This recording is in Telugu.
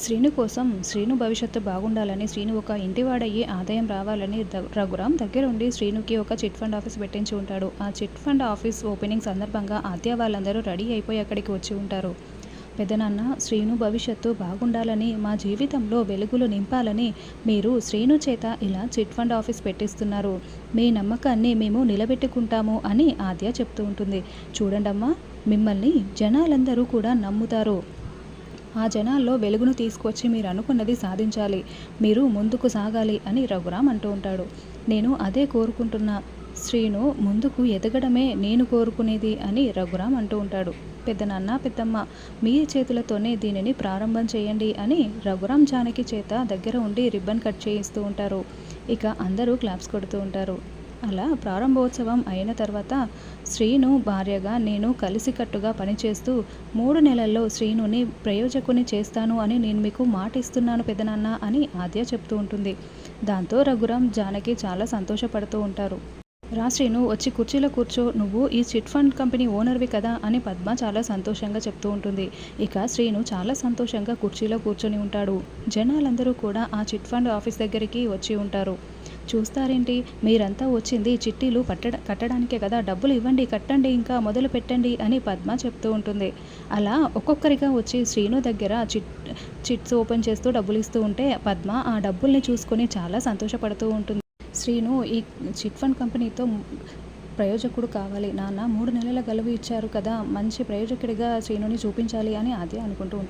శ్రీను కోసం శ్రీను భవిష్యత్తు బాగుండాలని శ్రీను ఒక ఇంటివాడయ్యి ఆదాయం రావాలని రఘురామ్ రఘురాం దగ్గరుండి శ్రీనుకి ఒక చిట్ ఫండ్ ఆఫీస్ పెట్టించి ఉంటాడు. ఆ చిట్ ఫండ్ ఆఫీస్ ఓపెనింగ్ సందర్భంగా ఆద్య వాళ్ళందరూ రెడీ అయిపోయి అక్కడికి వచ్చి ఉంటారు. పెద్దనాన్న శ్రీను భవిష్యత్తు బాగుండాలని మా జీవితంలో వెలుగులు నింపాలని మీరు శ్రీను చేత ఇలా చిట్ ఫండ్ ఆఫీస్ పెట్టిస్తున్నారు. మీ నమ్మకాన్ని మేము నిలబెట్టుకుంటాము అని ఆద్య చెప్తూ ఉంటుంది. చూడండమ్మా మిమ్మల్ని జనాలందరూ కూడా నమ్ముతారు. ఆ జనాల్లో వెలుగును తీసుకొచ్చి మీరు అనుకున్నది సాధించాలి. మీరు ముందుకు సాగాలి అని రఘురామ్ అంటూ ఉంటాడు. నేను అదే కోరుకుంటున్నా. శ్రీను ముందుకు ఎదగడమే నేను కోరుకునేది అని రఘురామ్ అంటూ ఉంటాడు. పెద్దనాన్న పెద్దమ్మ మీ చేతులతోనే దీనిని ప్రారంభం చేయండి అని రఘురామ్ జానకి చేత దగ్గర ఉండి రిబ్బన్ కట్ చేయిస్తూ ఉంటారు. ఇక అందరూ క్లాప్స్ కొడుతూ ఉంటారు. అలా ప్రారంభోత్సవం అయిన తర్వాత శ్రీను భార్యగా నేను కలిసికట్టుగా పనిచేస్తూ మూడు నెలల్లో శ్రీనుని ప్రయోజకుని చేస్తాను అని నేను మీకు మాట ఇస్తున్నాను పెదనాన్న అని ఆద్య చెప్తూ ఉంటుంది. దాంతో రఘురాం జానకి చాలా సంతోషపడుతూ ఉంటారు. రా శ్రీను వచ్చి కుర్చీలో కూర్చో. నువ్వు ఈ చిట్ ఫండ్ కంపెనీ ఓనర్వి కదా అని పద్మ చాలా సంతోషంగా చెప్తూ ఉంటుంది. ఇక శ్రీను చాలా సంతోషంగా కుర్చీలో కూర్చొని ఉంటాడు. జనాలందరూ కూడా ఆ చిట్ ఫండ్ ఆఫీస్ దగ్గరికి వచ్చి ఉంటారు. చూస్తారేంటి? మీరంతా వచ్చింది చిట్టీలు పట్టడ కట్టడానికే కదా. డబ్బులు ఇవ్వండి కట్టండి ఇంకా మొదలు పెట్టండి అని పద్మ చెప్తూ ఉంటుంది. అలా ఒక్కొక్కరిగా వచ్చి శ్రీను దగ్గర చిట్ చిట్స్ ఓపెన్ చేస్తూ డబ్బులు ఇస్తూ ఉంటే పద్మ ఆ డబ్బుల్ని చూసుకొని చాలా సంతోషపడుతూ ఉంటుంది. శ్రీను ఈ చిట్ ఫండ్ కంపెనీతో ప్రయోజకుడు కావాలి. నాన్న మూడు నెలల గలువు ఇచ్చారు కదా మంచి ప్రయోజకుడిగా శ్రీనుని చూపించాలి అని ఆద్య అనుకుంటూ ఉంటుంది.